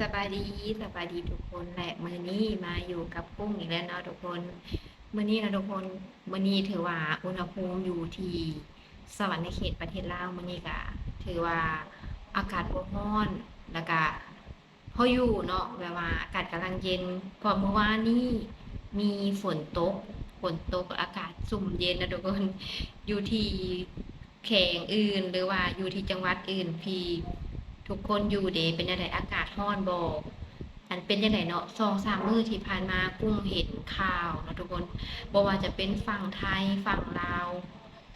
สบายดีสบายดีทุกคนแหละมื้อนี้มาอยู่กับกุ้งอีกแล้วเนาะทุกคนมื้อนี้นะทุกคนมื้อนี้ถือว่าอุณหภูมิอยู่ที่สวรรค์ในเขตประเทศลาวมื้อนี้ก็ถือว่าอากาศบ่ร้อนแล้วก็พออยู่เนาะแบบว่าอากาศกำลังเย็นพอเมื่อวานนี้มีฝนตกฝนตกอากาศสุ่มเย็นนะทุกคนอยู่ที่แขวงอื่นหรือว่าอยู่ที่จังหวัดอื่นพี่ ทุกคนอยู่เดเป็นยังไงอากาศร้อนบ่อันเป็นยังไงเนาะสองสามมือที่ผ่านมากุ้งเห็นข่าวเนาะทุกคนบ่ว่าจะเป็นฝั่งไทยฝั่งลาว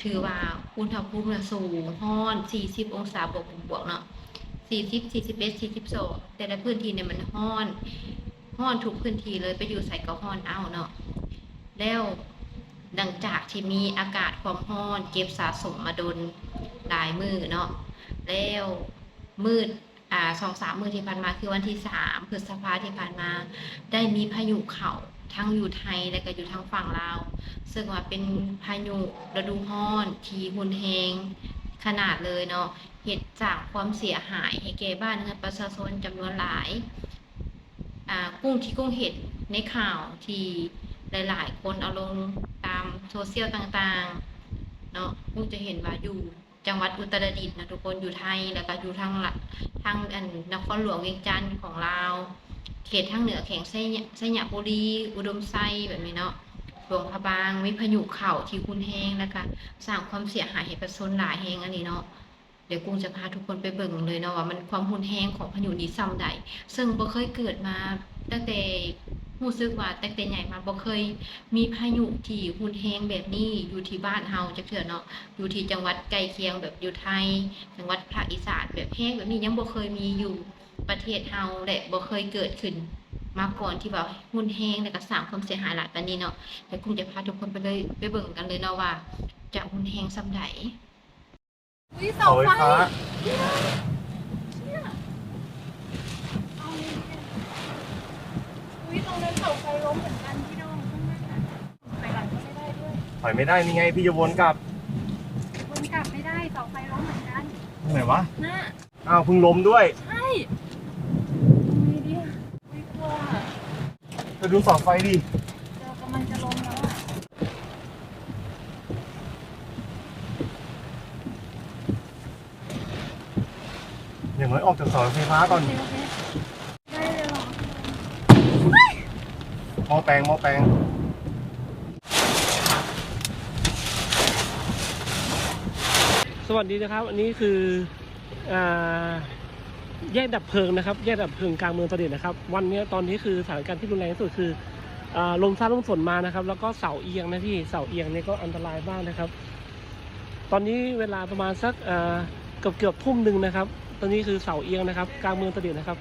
ถือว่าอุณหภูมิน่ะสูงร้อน40องศาบวกบวกเนาะ40 41 42แต่ละพื้นที่เนี่ยมันร้อนร้อนทุกพื้นที่เลยไปอยู่ใส่ก็ร้อนเอาเนาะแล้วหลังจากที่มีอากาศความร้อน เก็บสะสมมาโดนหลายมือเนาะแล้ว มืดอ่าสองสามมือที่ผ่านมาคือวันที่สามพฤษภาที่ผ่านมา ได้มีพายุเข่าทั้งอยู่ไทยและก็อยู่ทางฝั่งลาวซึ่งว่าเป็นพายุฤดูร้อน ที่รุนแรงขนาดเลยเนาะเหตุจากความเสียหายให้แก่บ้านเรือนประชาชนจำนวนหลายอ่ากุ้งที่กุ้งเห็นในข่าวที่หลาย ๆ คนเอาลงตามโซเชียลต่าง ๆ เนาะกุ้งจะเห็นว่าอยู่ จังหวัดอุตรดิตถ์นะทุกคนอยู่ไทยแล้วก็อยู่ทางละทางอันนครหลวงเวียงจันทร์ของลาว เขตทางเหนือแข่งไส้ยะไส้ยะบุรี อุดมไซแบบนี้เนาะหลวงพระบางมีพายุเข่าที่คุนแห้งแล้วก็สร้างความเสียหายให้ประชาชนหลายแห่งอันนี้เนาะเดี๋ยวกุ้งจะพาทุกคนไปเบิ่งเลยเนาะว่ามันความหุนแห้งของพายุนี้ซ้ำใดซึ่งบ่เคยเกิดมาตั้งแต่ รู้สึกว่าตั้งแต่ใหญ่มาบ่เคยมีพายุที่รุนแรงแบบนี้อยู่ที่บ้านเฮาจักเทื่อเนาะอยู่ที่จังหวัดใกล้เคียงแบบอยู่ไทย จังหวัดภาคอีสานแบบแห้งแบบนี้ยังบ่เคยมีอยู่ประเทศเฮาและบ่เคยเกิดขึ้นมาก่อนที่แบบรุนแรงแล้วก็สร้างความเสียหายหลายปานนี้เนาะเดี๋ยวกุ้งจะพาทุกคนไปเลยไปเบิ่งกันเลยเนาะว่าจะรุนแรงส่ำใดอุ้ยเสาเสาไฟ ไฟ ฟ้า อุ้ยตรงนั้นเสาไฟ ล้มเหมือนกันพี่น้องข้างหน้าไปหลังก็ไม่ได้ด้วยถอยไม่ได้นี่ไงพี่จะวนกลับวนกลับไม่ได้เสาไฟล้มเหมือนกันตรงไหนวะน่าอ้าวเพิ่งล้มด้วยใช่ทำไงดีอะอุ้ยกลัวอะไปดูเสาไฟดิเจอกำลังจะล้มแล้วอะอย่างน้อยออกจากเสาไฟฟ้าก่อน โอเคโอเคได้เลยเหรอ ห มอแปลงมอแปลงสวัสดีนะครับ อันนี้คืออแยกดับเพลิงนะครับ แยกดับเพลิงกลางเมืองตราดนะครับ วันนี้ตอนนี้คือสถานการณ์ที่รุนแรงที่สุดคืออลมฟ้าลมฝนมานะครับ แล้วก็เสาเอียงนะพี่เสาเอียงนี่ก็อันตรายมากนะครับ ตอนนี้เวลาประมาณสักเกือบเกือบทุ่มหนึ่งนะครับ ตอนนี้คือเสาเอียงนะครับ กลางเมืองตราดนะครับ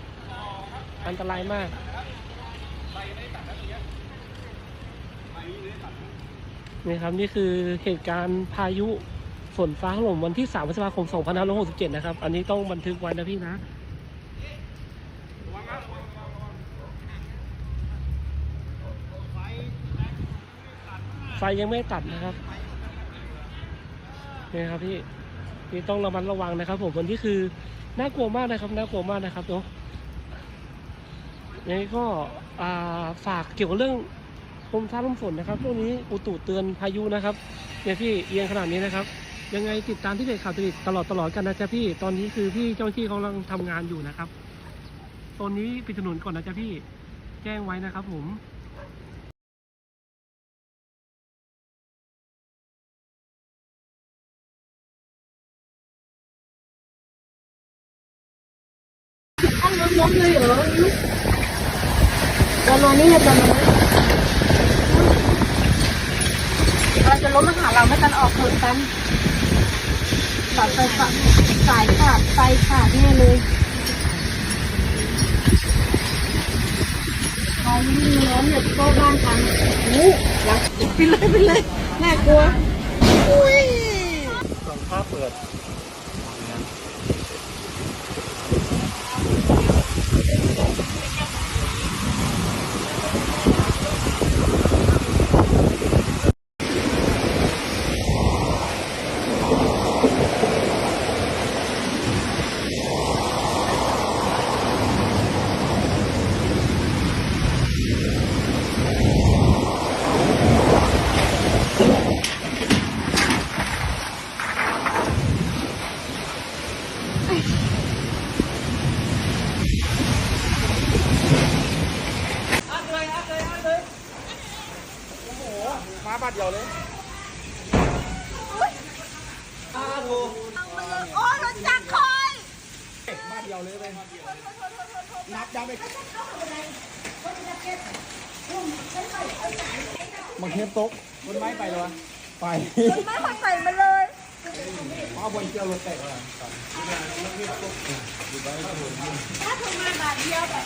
อันตรายมาก นี่ครับนี่คือเหตุการณ์พายุฝนฟ้าถล่มวันที่ 3 พฤษภาคม 2567 นะครับ อันนี้ต้องบันทึกไว้นะพี่นะไฟยังไม่ตัดนะครับนี่ครับพี่นี่ต้องระมัดระวังนะครับ ผมวันนี้คือน่ากลัวมากนะครับน่ากลัวมากนะครับเนาะนี่ก็ฝากเกี่ยวกับเรื่อง ลมฟ้าลมฝนนะครับช่วงนี้อุตุเตือนพายุนะครับเนี่ยพี่เอียงขนาดนี้นะครับ ยังไงติดตามที่เพจข่าวติดตลอดตลอดกันนะจ๊ะพี่ตอนนี้คือพี่เจ้าหน้าที่กำลังทำงานอยู่นะครับตอนนี้ปิดถนนก่อนนะจ๊ะพี่แจ้งไว้นะครับ ผมอ้าวล้มเลยเหรอจะลงนี่จะลงเราจะ ล้มาหาเราไม่ทันออกถอะกันสายไฟฟ้าสายขาดไฟขาดแน่เลยใครไม่มีล้มเนี่ยก็บ้านกันอู้ยไปเลยไปเลยน่ากลัว มาบาดเดียวเลยโอ้รถจักรคอยบาดเดียวเลยไปนับดาวไปบางเทปตกบนไม้ไปเลยวะไปไม่ค่อยใส่มาเลยเอาบนเกี่ยวรถแตกเลยถ้าทำมาบาทเดียวแบบ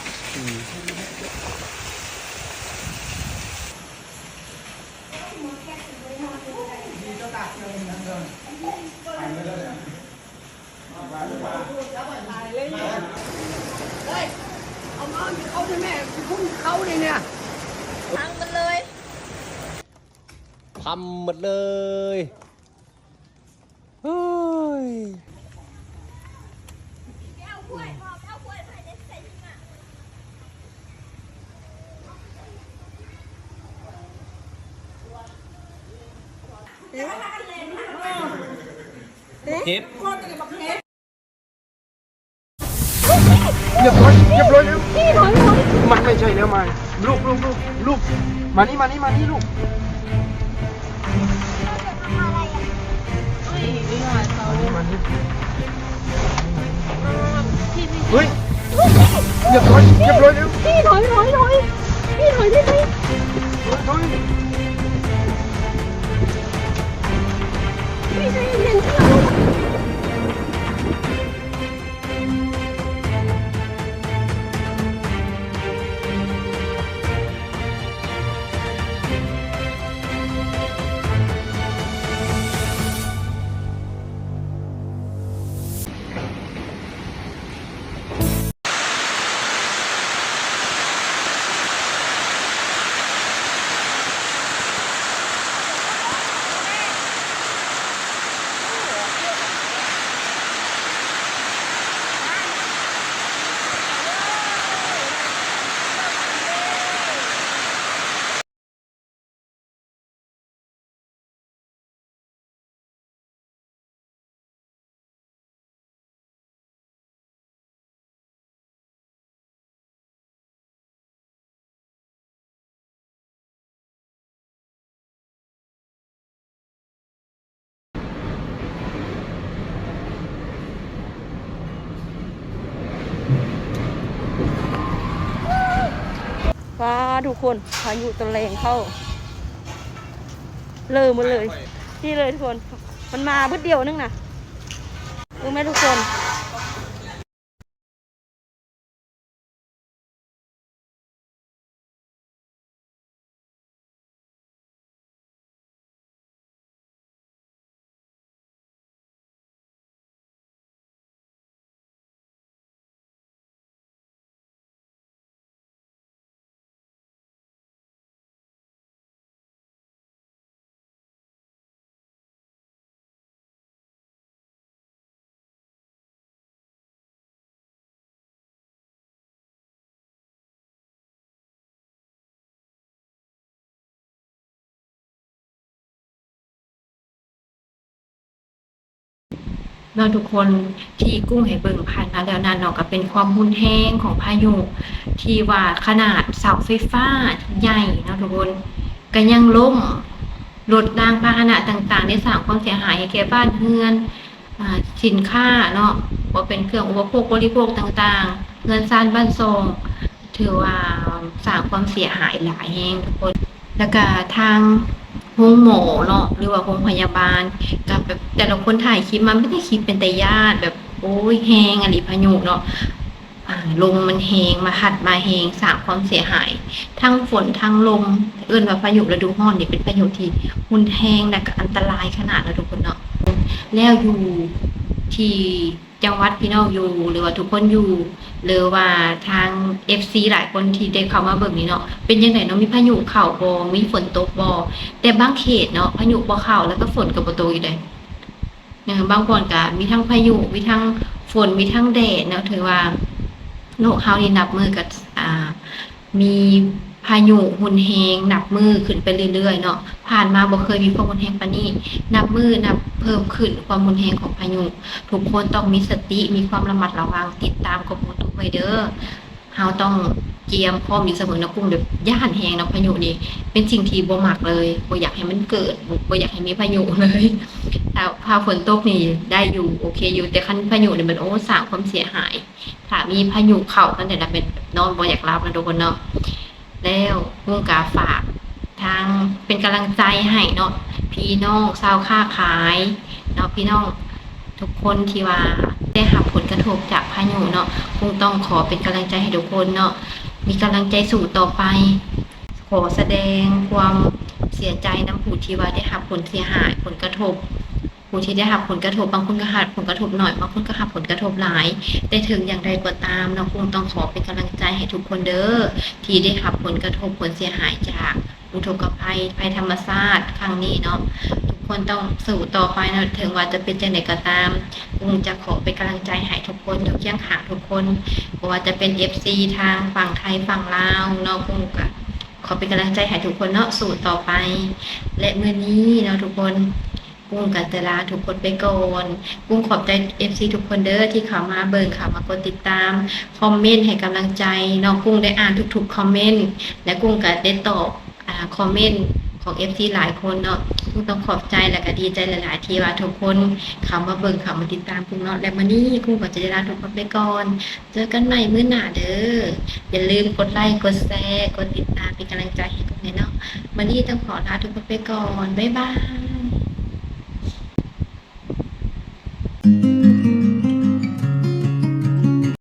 พังมันเลยทำหมดเลยเฮ้ย เจ็บเรียบร้อยเรียบร้อยแล้วมันไม่ใช่แล้วมันลูกลูกลูกลูกมานี่มานี่มานี่ลูกมานี่เฮ้ยเรียบร้อยเรียบร้อยแล้วพี่ถอยถอยถอยพี่ถอยได้ไหมเฮ้ย พี่ใจ ทุกคนพายุตะแรงเข้า เลยหมดเลย นี่เลยทุกคน มันมาบึดเดียวนึงนะรู้ไหมทุกคน เนาะทุกคนที่กุ้งให้เบิ่งผ่านมาแล้วนั่นเนาะก็เป็นความรุนแรงของพายุ ที่ว่าขนาดเสาไฟฟ้าใหญ่เนาะทุกคนก็ยังล่มรถรางพาหนะต่างๆ ได้สร้างความเสียหายให้แก่บ้านเรือนอสินค้าเนาะว่าเป็นเครื่องอุปโภคบริโภคต่างๆ เงินซานบ้านทรงถือว่าสร้างความเสียหายหลายแห่งทุกคน แล้วก็ทาง โรงหมอเนาะหรือว่าโรงพยาบาลกับแบบแต่ละคนถ่ายคลิปมันไม่ได้คลิปเป็นแต่ญาติแบบโอ้ยแหงอะไรพายุเนาะลมมันแหงมาหัดมาแหงสร้างความเสียหาย ทั้งฝนทั้งลมเอื่นว่าพายุฤดูร้อนนี่เป็นพายุที่รุนแรงและก็อันตรายขนาดนะทุกคนเนาะแล้วอยู่ที่ จังหวัดพี่น้องอยู่ หรือว่าทุกคนอยู่ หรือว่าทาง FC หลายคนที่ได้เข้ามาเบิ่งนี้เนาะเป็นยังไงเนาะมีพายุเข้าบ่มีฝนตกบ่แต่บางเขตเนาะพายุบ่เข้าแล้วก็ฝนก็บ่ตกอีกเลยเออบางคนก็มีทั้งพายุมีทั้งฝนมีทั้งแดดเนาะถือว่าโลกเฮานี่นับมือกับอ่ามี พายุหุนแฮงนับมือขึ้นไปเรื่อยๆเนาะผ่านมาบ่เคยมีความหุนแฮงปานนี้นับมือนับเพิ่มขึ้นความหุนแฮงของพายุทุกคนต้องมีสติมีความระมัดระวังติดตามกรมอุตุไว้เด้อเฮาต้องเตรียมพร้อมอยู่เสมอนะกุ้งแบบย่านแฮงนะพายุนี่เป็นสิ่งที่บ่มักเลยบ่อยากให้มันเกิดบ่อยากให้มีพายุเลยถ้าพาฝนตกนี่ได้อยู่โอเคอยู่แต่คันพายุนี่มันโอ้สร้างความเสียหายถ้ามีพายุเข้าตั้งแต่ละเป็นนอนบ่อยากรับนะทุกคนเนาะ แล้วกุ้งกาฝากทางเป็นกำลังใจให้เนาะพี่น้องชาวค้าขายเนาะพี่น้องทุกคนที่ว่าได้รับผลกระทบจากพายุเนาะกุ้งต้องขอเป็นกำลังใจให้ทุกคนเนาะมีกำลังใจสู่ต่อไป ขอแสดงความเสียใจน้ำผู้ที่ว่าได้รับผลเสียหายผลกระทบ ผู้ที่ได้รับผลกระทบบางคนก็รับผลกระทบหน่อยบางคนก็รับผลกระทบหลาย แต่ถึงอย่างไรก็ตามเราคงต้องขอเป็นกำลังใจให้ทุกคนเด้อที่ได้รับผลกระทบผลเสียหายจากอุทกภัยภัยธรรมชาติครั้งนี้เนาะทุกคนต้องสู้ต่อไปนะถึงว่าจะเป็นจังไดก็ตามคงจะขอเป็นกำลังใจให้ทุกคนทุกเคียงขางทุกคนว่าจะเป็น FC ทางฝั่งไทยฝั่งลาวเนาะคงก็ขอเป็นกำลังใจให้ทุกคนเนาะสู้ต่อไป และเมื้อนี้เนาะทุกคน กุ้งกันตลาทุกคนไปก่อนกุ้งขอบใจ FC ทุกคนเด้อที่เข้ามาเบิ่งเข้ามากดติดตาม คอมเมนต์ให้กำลังใจน้องกุ้งได้อ่านทุกๆคอมเมนต์และกุ้งก็ได้ตอบอ่าคอมเมนต์ของ FC หลายคนเนาะกุ้งต้องขอบใจและก็ดีใจหลายๆ ที่ว่าทุกคนเข้ามาเบิ่งเข้ามาติดตามกุ้งเนาะและมื้อนี้กุ้งก็จะได้ลาทุกคนไปก่อนเจอกันใหม่มื้อหน้าเด้ออย่าลืมกดไลค์กดแชร์กดติดตามเป็นกำลังใจให้กุ้งเนาะมื้อนี้ต้องขอลาทุกคนไปก่อนบ๊ายบาย